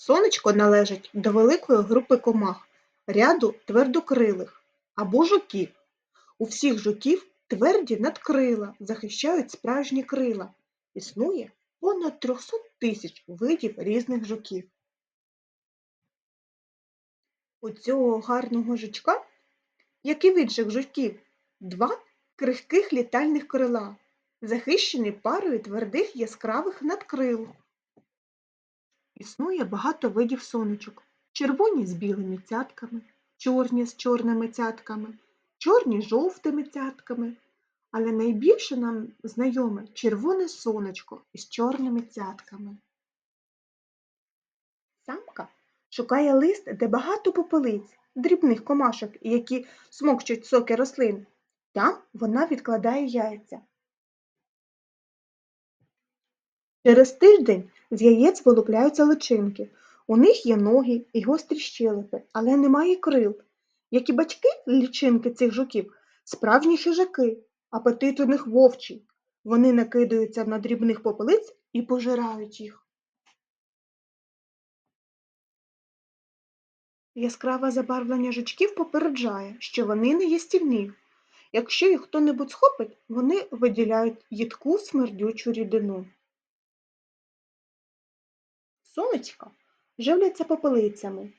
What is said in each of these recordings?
Сонечко належить до великої групи комах, ряду твердокрилих або жуків. У всіх жуків тверді надкрила захищають справжні крила. Існує понад 300 тисяч видів різних жуків. У цього гарного жучка, як і в інших жуків, два крихких літальних крила, захищені парою твердих яскравих надкрил. Існує багато видів сонечок. Червоні з білими цятками, чорні з чорними цятками, чорні з жовтими цятками. Але найбільше нам знайоме червоне сонечко із чорними цятками. Самка шукає лист, де багато попелиць, дрібних комашок, які смокчуть соки рослин. Там вона відкладає яйця. Через тиждень з яєць вилупляються личинки. У них є ноги і гострі щелепи, але немає крил. Як і батьки личинки цих жуків, справжні хижаки, апетит у них вовчий. Вони накидаються на дрібних попелиць і пожирають їх. Яскраве забарвлення жучків попереджає, що вони не їстівні. Якщо їх хто-небудь схопить, вони виділяють їдку смердючу рідину. Сонечка живляться попелицями,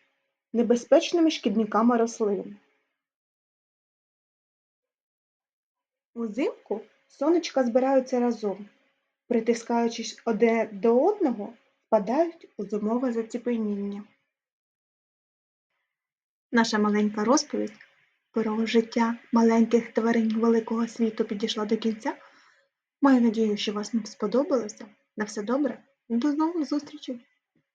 небезпечними шкідниками рослин. Узимку сонечка збираються разом, притискаючись одне до одного, впадають у зимове заціпеніння. Наша маленька розповідь про життя маленьких тварин великого світу підійшла до кінця. Маю надію, що вас сподобалося. На все добре, до нових зустрічей!